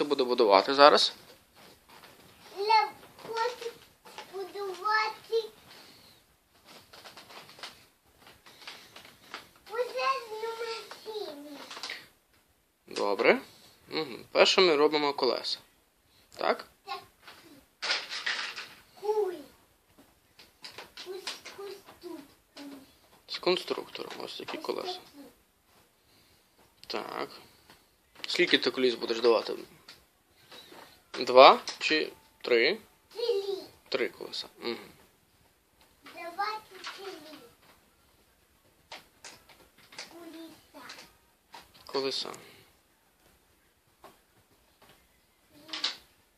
Це буде будувати зараз. Я хочу будувати машину. Добре. Угу. Перше ми робимо колеса. Так? Так. З конструктором. Ось такі колеса. Так. Скільки ти коліс будеш давати? Два чи три? Три. Три колеса. Угу. Давайте три. Колеса. Колеса.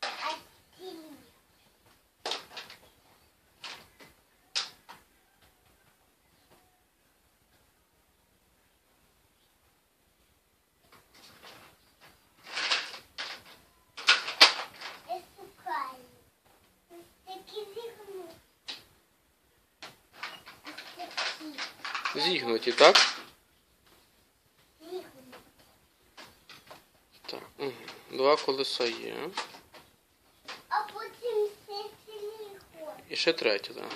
А цілі. Я шукаю. Ось такі зігну. Ось такі. Зігнуті, так? Так. Угу. Два колеса є. А потім ще ходить. І ще третє, так.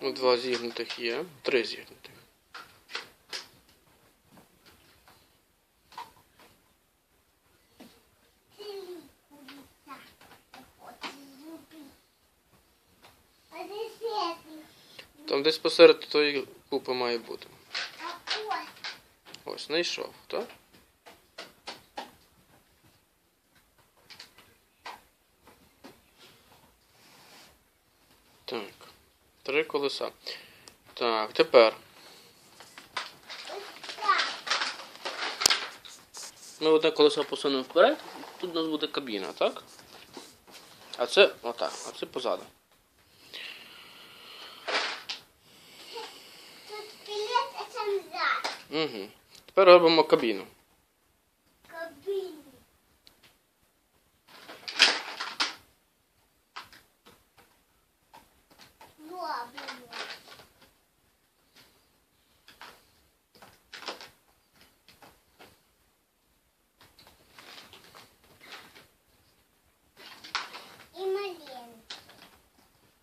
Ну, два зігнутих є. Три зігнутих. Там десь посеред тої купи має бути. Ось. Знайшов, так? Так. Три колеса. Так, тепер ми одне колесо посунемо вперед. Тут у нас буде кабіна, так? А це отак, а це позаду. Тут пілет, а там зад. Угу. Тепер робимо кабіну. Кабіні. Робимо. І маленьку.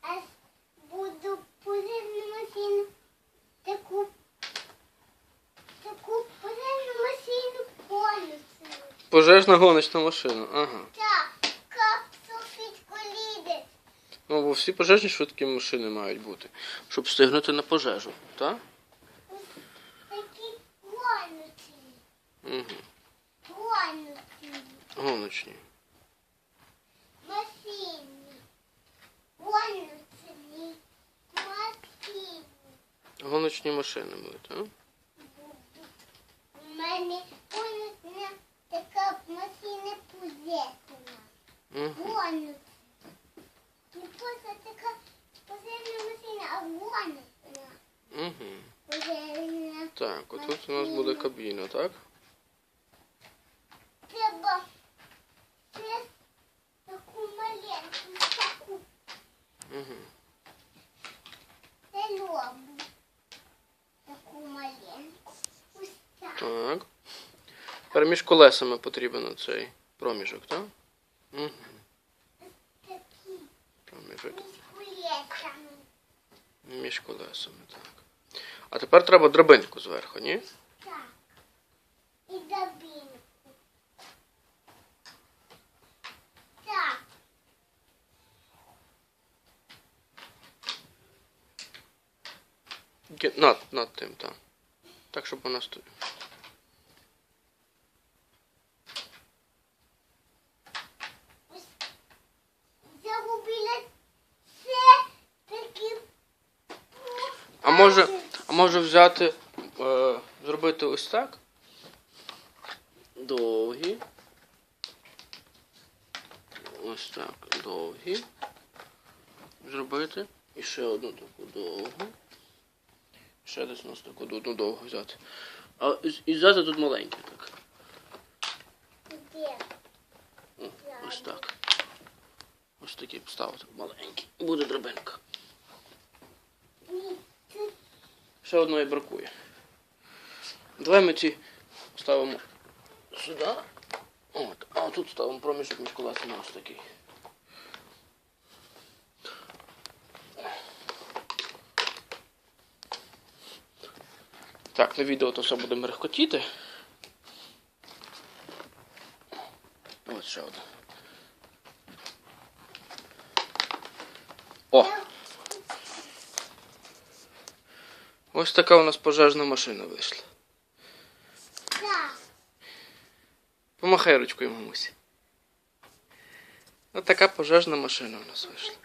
А с- буду пожежну машину таку таку пожежну машину повністю. Пожежна гоночна машина. Ага. Так, капсу під коліди. Ну, бо всі пожежні швидкі машини мають бути, щоб встигнути на пожежу, так? Такі гоночні. Угу. Гоночні. Гоночні. Машини. Гоночні. Машини. Гоночні машини будуть, так? У мене така машина позесена. Угу. Гоночна. Не просто така позесна машина, а гоночна. Угу. Позесна. Так, отут у нас буде кабіна, так? Треба ще таку маленьку, таку Угу. зелену. Таку маленьку. Ось так. Так. Тепер між колесами потрібен цей проміжок, так? Угу. Проміжок між колесами, так. А тепер треба драбинку зверху, ні? Так. І добінку. Так. Над, над тим, так. Так, щоб вона стояла. Ось Загубила все такі. А може, а може взяти, е, зробити ось так? Довгі. Ось так, довгі. Зробити. І ще одну таку довгу. Ще десь у нас таку одну довгу взяти. А і- взяти тут маленьку так. О, ось так. Ось такі поставити маленькі. Буде драбинка. Ні, тут Ще одної бракує. Давай ми ці ставимо сюди. От. А тут ставимо проміжок між колесами ось такий. Так, на відео то все буде мерехкотіти. Ось ще одне. О! Ось така у нас пожежна машина вийшла. Помахай ручкою, мамусі. Ось така пожежна машина у нас вийшла.